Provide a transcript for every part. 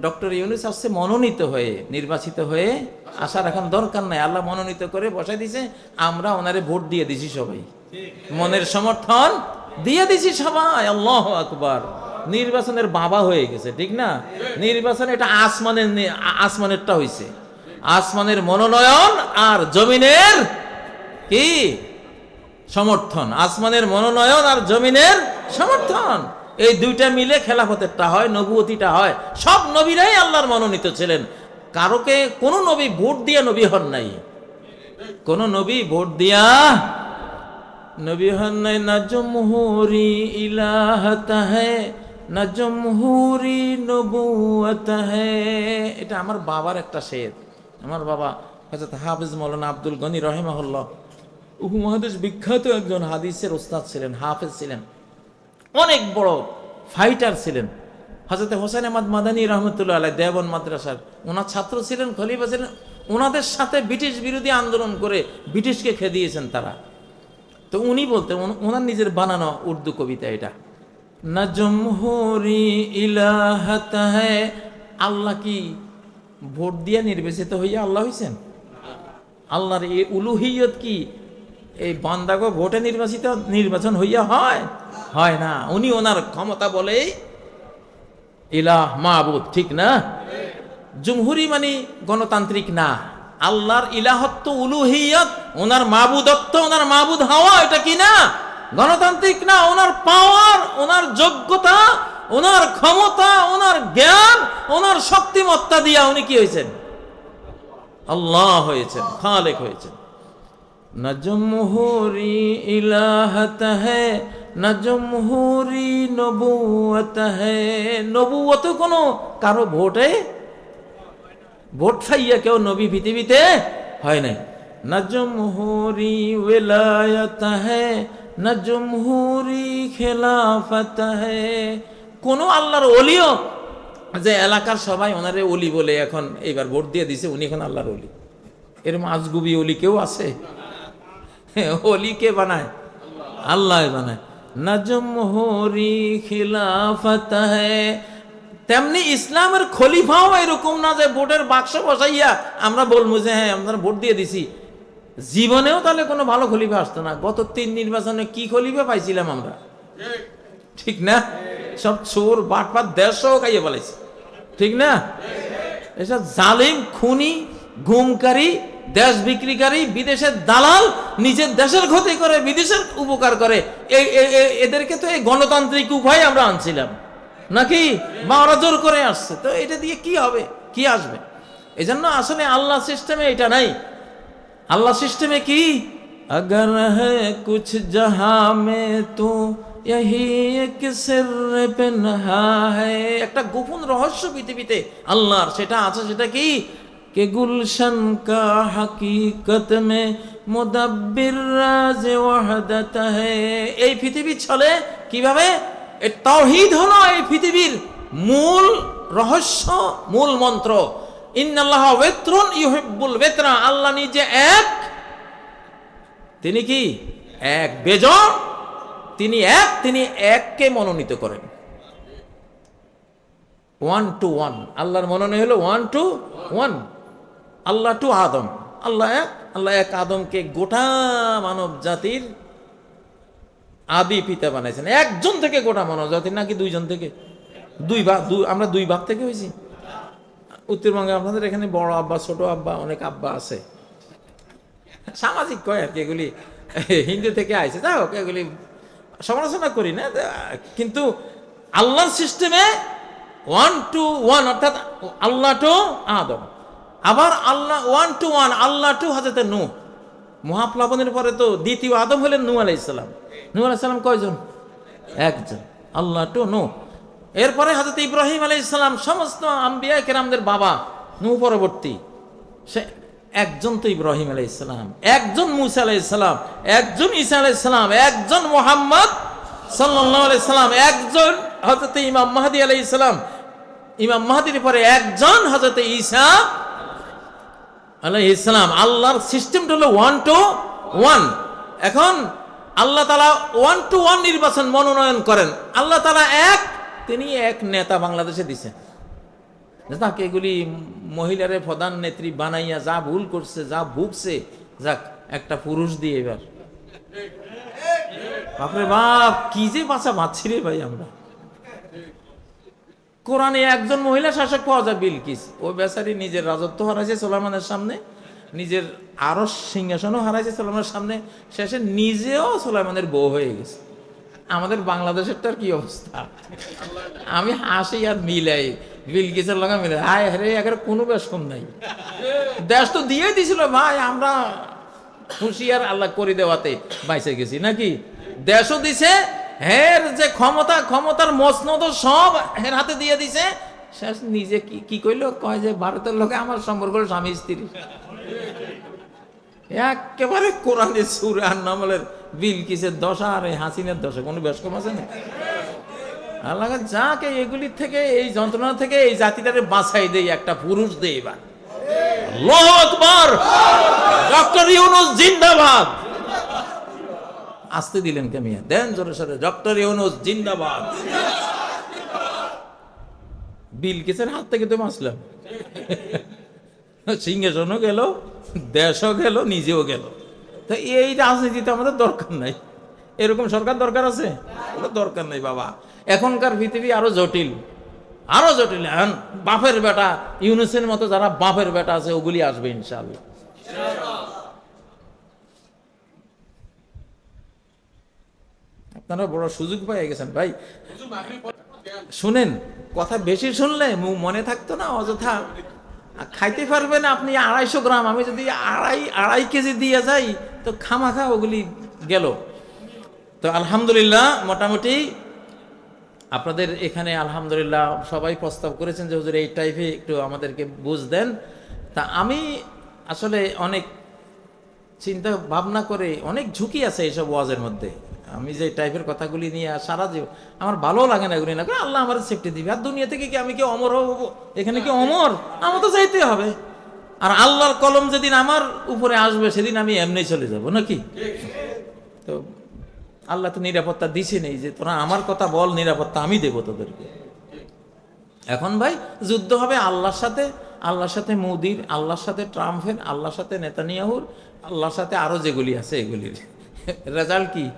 Doctor Yunus আসছে মনোনীত হয়ে, নির্বাচিত হয়ে, আসার এখন দরকার নাই। আল্লাহ মনোনীত করে বসাই দিছে, আমরা ওনারে ভোট দিয়ে দিছি সবাই। মনের সমর্থন দিয়ে দিছি সবাই। আল্লাহ আকবার। নির্বাচনের বাবা হয়ে গেছে, ঠিক না? নির্বাচন এটা আসমানের আসমানেরটা হইছে। আসমানের মনোনয়ন আর জমিনের কি? সমর্থন। আসমানের মনোনয়ন আর জমিনের সমর্থন। এই দুইটা মিলে খেলাফতেরটা হয়, নবুয়তিটা হয়। সব নবীরাই আল্লাহর মনোনীত ছিলেন। কারোকে কোনো নবী ভোট দিয়ে নবী হন নাই। কোন নবী ভোট দিয়া নবী হন নাই। না জমহুরি ইলাহত হ্যায় না জমহুরি নবুয়ত হ্যায় এটা আমার বাবার একটা শের। আমার বাবা হযরত হাফিজ মৌলানা আব্দুল গনি রহিমাহুল্লাহ। উপমহাদেশ বিখ্যাত একজন হাদিসের ওস্তাদ ছিলেন, হাফেজ ছিলেন। অনেক বড় ফাইটার ছিলেন। হজরত হোসেন আহমদ মাদানী রহমতুল্লাহ আলাই দেবন মাদ্রাসার ওনার ছাত্র ছিলেন, খলিফা ছিলেন। ওনাদের সাথে ব্রিটিশ বিরোধী আন্দোলন করে ব্রিটিশকে খেয়ে দিয়েছেন তারা। তো উনি বলতেন ওনার নিজের বানানো উর্দু কবিতা এটা। না জমহুরি আল্লাহ কি ভোট দিয়ে নির্বাচিত হইয়া আল্লাহ হইছেন? আল্লাহর এই উলুহিয়ত কি? এই বান্দাগো ভোটে নির্বাচিত, নির্বাচন হইয়া হয়? হয় না। উনি ওনার ক্ষমতা বলেই ইলাহ মাহবুদ, ঠিক না? জুমহুরি মানে গণতান্ত্রিক না। আল্লাহর ইলাহত্ব উলুহিয়ত, ওনার মাবুদত্ব ওনার মাবুদ হওয়া, এটা কি না? গণতান্ত্রিক না, ওনার পাওয়ার, ওনার যোগ্যতা, ওনার ক্ষমতা, ওনার জ্ঞান, ওনার শক্তিমত্তা দিয়া উনি কি হয়েছেন? আল্লাহ হয়েছেন, খালেক হয়েছেন। न जमहूरी इलाहत है না জমহুরি নবুয়ত নবুয়ত কোনো কারও ভোটে ভোট খাইয়া কেউ নবী পৃথিবীতে হয় নাই না জমহুরি ওয়েলায়ত না খেলাফত খেলাফত কোনো আল্লাহর অলিও যে এলাকার সবাই ওনারে অলি বলে এখন এইবার ভোট দিয়ে দিছে, উনি এখন আল্লাহর অলি এর আজগুবি অলি কেউ আছে? অলি কে বানায়? আল্লাহ বানায়। নজম হরি খিলাফত তেমনি ইসলামের খলিফাও এরকম না যে ভোটের বাক্স বসাইয়া আমরা বলব যে হ্যাঁ আমরা ভোট দিয়ে দিছি। জীবনেও তাহলে কোনো ভালো খলিফা আসতো না। গত তিন নির্বাচনে কি খলিফা পাইছিলাম আমরা? ঠিক না? সব চোর বাটপাত দেড়শো খাইয়ে বলেছে ঠিক না? এসব জালিম, খুনি, গুমকারী দেশ বিক্রিকারী বিদেশের দালাল নিজের দেশের ক্ষতি করে বিদেশের উপকার করে এই এ- এ- এদেরকে তো এই গণতান্ত্রিক উপায় আমরা আনছিলাম নাকি বা ওরা জোর করে আসছে তো এটা দিয়ে কি হবে কি আসবে এই জন্য আসলে আল্লাহ সিস্টেমে এটা নাই আল্লাহ সিস্টেমে কি अगर है कुछ जहां में तो यही एक सिर पे नहा है একটা গোপন রহস্য পৃথিবীতে আল্লাহর সেটা আছে সেটা কি کہ گلشن کا حقیقت میں মুদাব্বির রাজ এই পৃথিবী চলে কীভাবে? তাওহীদ হলো এই পৃথিবীর মূল রহস্য, মূল মন্ত্র। ইন্নাল্লাহ ওয়েত্রুন ইউহিব্বুল ওয়েত্রা। আল্লাহ নিজে এক। তিনি কি? এক বেজন। তিনি এক, তিনি এককে মনোনীত করেন। ওয়ান টু ওয়ান আল্লাহর মনোনীত হলো ওয়ান টু ওয়ান আল্লাহ টু আদম। আল্লাহ এক আল্লাহ এক আদমকে গোটা মানব জাতির আদি পিতা বানাইছেন। একজন থেকে গোটা মানব জাতির নাকি দুইজন থেকে? দুই ভাগ দুই আমরা দুই ভাগ থেকে হয়েছি। উত্তরবঙ্গে আপনাদের এখানে বড় আব্বা, ছোট আব্বা, অনেক আব্বা আছে। সামাজিক কয় আর কি, এগুলি হিন্দু থেকে আইছে। যাই হোক, এগুলি সমালোচনা করি না। কিন্তু আল্লাহর সিস্টেমে ওয়ান টু ওয়ান অর্থাৎ আল্লাহ টু আদম। আবার আল্লাহ ওয়ান টু ওয়ান আল্লাহ টু হাজরতে নূহ। মহাপ্লাবনের পরে তো দ্বিতীয় আদম হলেন নূহ আলাইসালাম নূহ আলাইসালাম কয়জন? একজন। আল্লাহ টু নূহ। এরপরে হাজরত ইব্রাহিম আলাইসালাম সমস্ত আম্বিয়া কেরামদের বাবা, নূহ পরবর্তী। সে একজন তো ইব্রাহিম আলাইসালাম একজন মুসা আলাইসালাম একজন ঈসা আলাইসালাম একজন মোহাম্মদ সাল্লাহ আলাইসালাম একজন হজরত ইমাম মাহাদি আলাইসালাম ইমাম মাহাদির পরে একজন হজরত ঈসা আলাইহ ইসলাম আল্লাহর সিস্টেমটা হলো ওয়ান টু ওয়ান এখন আল্লাহ তালা ওয়ান টু ওয়ান নির্বাচন মনোনয়ন করেন। আল্লাহ তালা এক, তিনি এক নেতা বাংলাদেশে দিছেন। যে এগুলি মহিলারে প্রধান নেত্রী বানাইয়া যা ভুল করছে, যা ভুগছে, যাক, একটা পুরুষ দিয়ে এবার। বাপরে বাপ, কি যে বাঁচা বাঁচছি রে ভাই আমরা। কোরআনে একজন মহিলা শাসক পাওয়া যায় বিলকিস ও বেচারি নিজের রাজত্ব হারাইছে সোলাইমানের সামনে, নিজের আরও সিংহাসনও হারাইছে সোলাইমানের সামনে, শেষে নিজেও সোলাইমানের বউ হয়ে গেছে। আমাদের বাংলাদেশের বাংলাদেশেরটার কি অবস্থা? আমি হাসি আর মিলাই বিলকিসের লগা মিলে আয় হরে একের কোনো বেশ কম নাই। দেশ তো দিয়ে দিছিল, ভাই, আমরা খুশি আর আল্লাহ করে দেওয়াতে বাইসে গেছি। নাকি? দেশও দিছে হের যে ক্ষমতা, ক্ষমতার মসনদ সব হের হাতে দিয়ে দিছে। শেষ নিজে কি কি কইলো? কয় যে, ভারতের লোকে আমার সম্পর্ক স্বামী স্ত্রী একেবারে কোরআনের সুরে আর নামলের বিলকিসের দশা আর এই হাসিনের দশা, কোনো বেশ কম আছে না? আল্লাহ যাকে এগুলি থেকে, এই যন্ত্রণা থেকে, এই জাতিটারে বাঁচাই দেই, একটা পুরুষ দেই বা আল্লাহু আকবার! ডক্টর ইউনুস জিন্দাবাদ! আসতে দিলেন কে মিয়া? দেন জোরে সরে ডক্টর ইউনুস, জিন্দাবাদ। বিলকিসের হাত থেকে তো বাঁচলাম সিংহাসনও গেল, দেশও গেল, নিজেও গেল। তো এই রাজনীতিতে আমাদের দরকার নাই। এরকম সরকার দরকার আছে? দরকার নেই বাবা। এখনকার পৃথিবী আরও জটিল। আরও জটিল। এখন বাপের বেটা, ইউনুসের মতো যারা বাপের বেটা আছে, ওগুলি আসবে ইনশাআল্লাহ। আপনারা বড় সুযোগ পেয়ে গেছেন ভাই। শুনেন কথা বেশি শুনলে মনে থাকতো না অযথা খাইতে পারবেন আপনি আড়াইশো গ্রাম আমি যদি আড়াই আড়াই কেজি দিয়ে যাই তো খামাখা ওগুলি গেল। তো আলহামদুলিল্লাহ মোটামুটি আপনাদের এখানে আলহামদুলিল্লাহ সবাই প্রস্তাব করেছেন যে হুজুর এই টাইপে একটু আমাদেরকে বুঝ দেন। তা আমি আসলে অনেক চিন্তা ভাবনা করে অনেক ঝুঁকি আছে এইসব ওয়াজের মধ্যে। আমি যে টাইপের কথাগুলি নিয়ে সারা জীবন আমার ভালো লাগে না এগুলি না কারণ আল্লাহ আমার সেফটি দিবে। আর দুনিয়া থেকে কি আমি কি অমর হব? এখানে কি অমর? আমার তো চাইতে হবে। আর আল্লাহর কলম যেদিন আমার উপরে আসবে, সেদিন আমি এমনি চলে যাব নাকি তো আল্লাহ তো নিরাপত্তা দিছে নেই যে, তোরা আমার কথা বল, নিরাপত্তা আমি দেবো তোদেরকে। এখন ভাই, যুদ্ধ হবে আল্লাহর সাথে আল্লাহর সাথে মোদির, আল্লাহর সাথে ট্রাম্পের, আল্লাহর সাথে নেতানিয়াহুর আল্লাহর সাথে আরও যেগুলি আছে এগুলির। রেজাল্ট কি?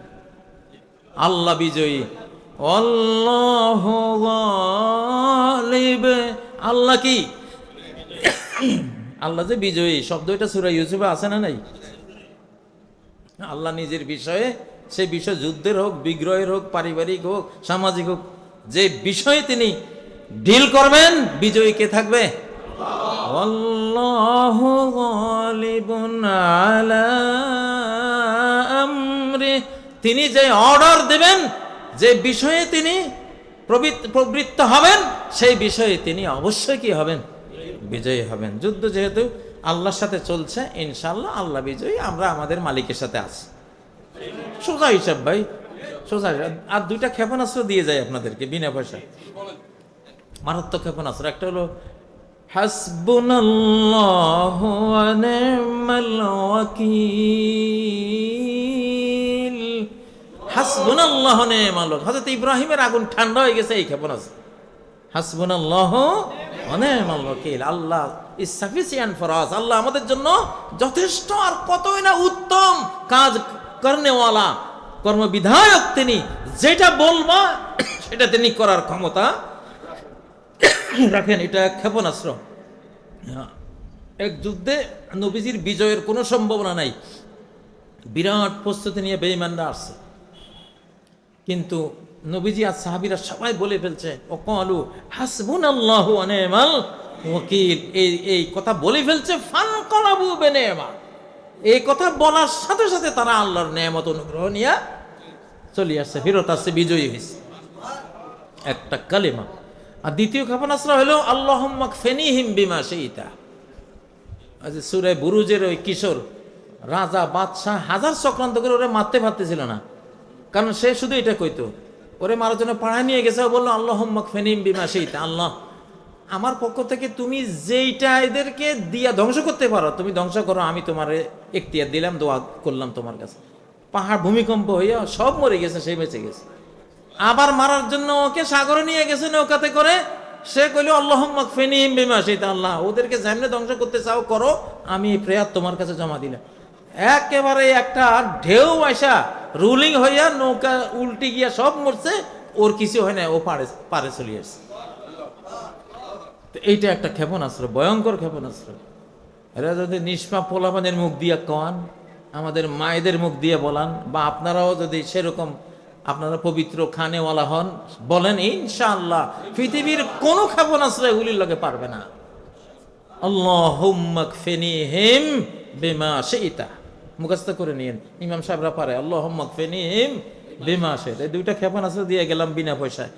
আল্লাহ বিজয়ী। গালিব। আল্লাহ কি? আল্লাহ যে বিজয়ী। শব্দ এটা সুরা ইউসুফে আছে না নাই? আল্লাহ নিজের বিষয়ে সেই বিষয় যুদ্ধের হোক, বিগ্রহের হোক, পারিবারিক হোক, সামাজিক হোক, যে বিষয়ে তিনি ডিল করবেন, বিজয়ী কে থাকবে? আল্লাহু তিনি যে অর্ডার দেবেন, যে বিষয়ে তিনি প্রবৃত্ত- হবেন, সেই বিষয়ে তিনি অবশ্যই কি হবেন? বিজয়ী হবেন। যুদ্ধ যেহেতু আল্লাহর সাথে চলছে ইনশাল্লাহ আল্লাহ বিজয়ী, আমরা আমাদের মালিকের সাথে আছি। সোজা হিসাব ভাই, সোজা। আর দুইটা ক্ষেপণাস্ত্র দিয়ে যায় আপনাদেরকে, বিনা পয়সা মারাত্মক ক্ষেপণাস্ত্র। একটা হলো, হাসবুনাল্লাহু ওয়া নি'মাল ওয়াকিল। হাসবুনাল্লাহু ওয়া নি'মাল ওয়াকিল হযরত ইব্রাহিমের আগুন ঠান্ডা হয়ে গেছে, এই ক্ষেপণাস্ত্র। হাসবুনাল্লাহু ওয়া নি'মাল ওয়াকিল Allah is sufficient for us আল্লাহ আমাদের জন্য যথেষ্ট আর কতই না উত্তম কাজ করনেওয়ালা, কর্মবিধায়ক তিনি। যেটা বলবা, সেটা তিনি করার ক্ষমতা। রাখেন, এটা ক্ষেপণাস্ত্র। হ্যাঁ। এক যুদ্ধে নবীজির বিজয়ের কোনো সম্ভাবনা নাই। বিরাট প্রস্তুতি নিয়ে বেইমানরা আসছে। কিন্তু নবীজি আর সাহাবিরা সবাই বলে ফেলছে ও কলু হাসবুন আল্লাহ অনেমাল ওকিল এই এই কথা বলে ফেলছে ফান কলাবু বেনেমা এই কথা বলার সাথে সাথে তারা আল্লাহর নেয়ামত অনুগ্রহ নিয়ে চলে আসছে, ফেরত আসছে, বিজয়ী হয়েছে। একটা কালেমা। আর দ্বিতীয় ক্ষেপণাস্ত্র হলো আল্লাহ ফেনি হিম বিমা সেইটা আজ সুরে বুরুজের ওই কিশোর রাজা, বাদশাহ হাজার চক্রান্ত করে ওরা মারতে পারতেছিল না। কারণ সে শুধু এটা কইতো, ওরে মারার জন্য পাড়ায় নিয়ে গেছে বলল আল্লাহ ফেনিম বিমা সেইটা আল্লাহ, আমার পক্ষ থেকে তুমি যেইটা এদেরকে দিয়া ধ্বংস করতে পারো, তুমি ধ্বংস করো, আমি তোমার এখতিয়ার দিলাম, দোয়া করলাম তোমার কাছে। পাহাড় ভূমিকম্প হইয়া সব মরে গেছে সেই বেঁচে গেছে। আবার মারার জন্য ওকে সাগরে নিয়ে গেছে, নৌকাতে করে, সে কইল আল্লাহ ফেনি বিমা সেটা আল্লাহ, ওদেরকে যেমনি ধ্বংস করতে চাও, করো, আমি প্রেয়ার তোমার কাছে জমা দিলাম। একেবারে একটা ঢেউ আসা রুলিং হইয়া নৌকা উল্টে গিয়া সব মরছে, ওর কিছু হয় না ও পারে পারে চলে আসছে। এইটা একটা ক্ষেপণাস্ত্র, ভয়ঙ্কর ক্ষেপণাস্ত্র। এরা যদি নিষ্পাপ পোলাপানের মুখ দিয়ে কন, আমাদের মায়েদের মুখ দিয়ে বলান, বা আপনারাও যদি সেরকম আপনারা পবিত্র খানেওয়ালা হন, বলেন, ইনশাআল্লাহ, পৃথিবীর কোনো ক্ষেপণাস্ত্র এগুলির লগে পারবে না। আল্লাহ ফেনি হিম বেমা সেইটা মুখস্থ করে নিন ইমাম সাহেবরা পারে আল্লাহ ফেনি হিম বেমা সেইটা এই দুইটা ক্ষেপণাস্ত্র দিয়ে গেলাম বিনা পয়সায়।